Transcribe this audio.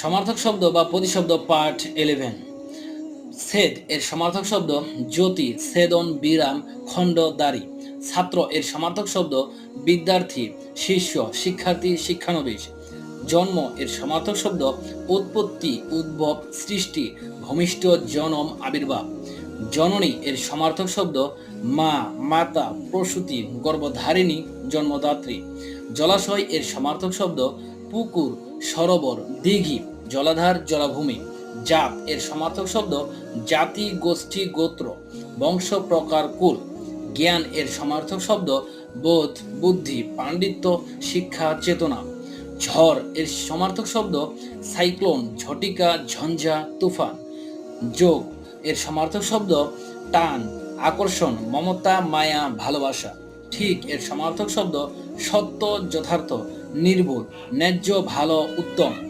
সমার্থক শব্দ বা প্রতিশব্দ পার্ট ইলেভেন সেদ এর সমার্থক শব্দ জ্যোতি সেদন বিরাম, খণ্ড, দাড়ি। ছাত্র এর সমার্থক শব্দ বিদ্যার্থী, শিষ্য, শিক্ষার্থী, শিক্ষানবিশ। জন্ম এর সমার্থক শব্দ উৎপত্তি, উদ্ভব, সৃষ্টি, ভূমিষ্ঠ, জনম, আবির্ভাব। জননী এর সমার্থক শব্দ মা, মাতা, প্রসূতি, গর্ভধারিণী, জন্মদাত্রী। জলাশয় এর সমার্থক শব্দ পুকুর, সরোবর, দিঘি। জলাধার জলাভূমি। জাত এর সমার্থক শব্দ জাতি, গোষ্ঠী, গোত্র, বংশ, প্রকার, কুল। জ্ঞান এর সমার্থক শব্দ বোধ, বুদ্ধি, পাণ্ডিত্য, শিক্ষা, চেতনা। ঝড় এর সমার্থক শব্দ সাইক্লোন, ঝটিকা, ঝঞ্ঝা, তুফান। যোগ এর সমার্থক শব্দ টান, আকর্ষণ, মমতা, মায়া, ভালোবাসা। ঠিক এর সমার্থক শব্দ সত্য, যথার্থ, নির্ভুল, ন্যায্য, ভালো, উত্তম।